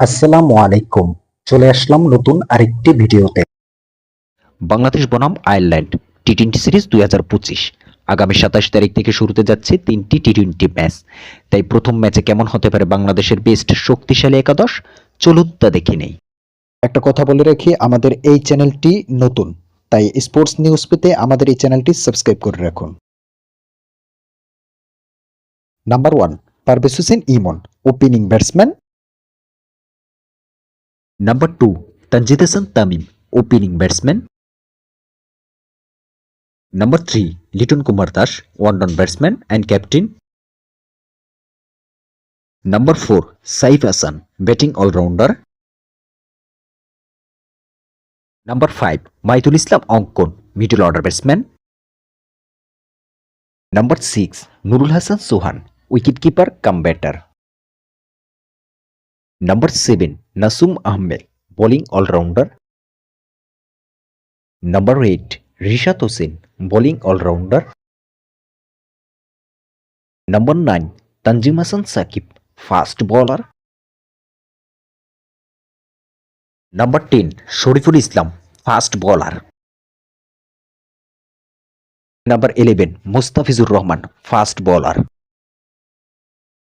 আসসালামু আলাইকুম। চলে আসলাম নতুন আরেকটি ভিডিওতে। বাংলাদেশ বনাম আয়ারল্যান্ড টি টোয়েন্টি সিরিজ দুই হাজার পঁচিশ। আগামী সাতাশ তারিখ থেকে শুরুতে যাচ্ছে তিনটি টি টোয়েন্টি ম্যাচ। তাই প্রথম ম্যাচে কেমন হতে পারে বাংলাদেশের বেস্ট শক্তিশালী একাদশ? চলুন তা দেখে নেই। একটা কথা বলে রাখি আমাদের এই চ্যানেলটি নতুন। তাই স্পোর্টস নিউজ পেতে আমাদের এই চ্যানেলটি সাবস্ক্রাইব করে রাখুন। Number one Parvez Hossain Emon opening batsman. Number two Tanzid Hasan Tamim opening batsman number three Liton Kumar Das one down batsman and captain number four Saif Hasan batting allrounder number five Mahidul Islam Ankon middle order batsman number six Nurul Hasan Sohan wicket keeper cum batter number seven Nasum Ahmed bowling allrounder number eight Rishad Hossain bowling allrounder number nine Tanzim Hasan Sakib fast bowler number ten Shoriful Islam fast bowler number eleven Mustafizur Rahman fast bowler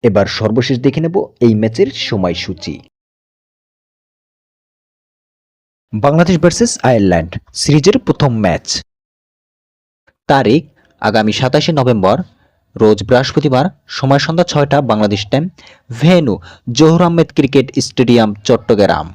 এবার সর্বশেষ দেখে নেব এই ম্যাচের সময়সূচি। Bangladesh versus Ireland সিরিজের প্রথম match. তারিখ, আগামী সাতাশে নভেম্বর, রোজ বৃহস্পতিবার, সময় সন্ধ্যা ছয়টা Bangladesh time venue Zahur Ahmed cricket stadium, Chattogram.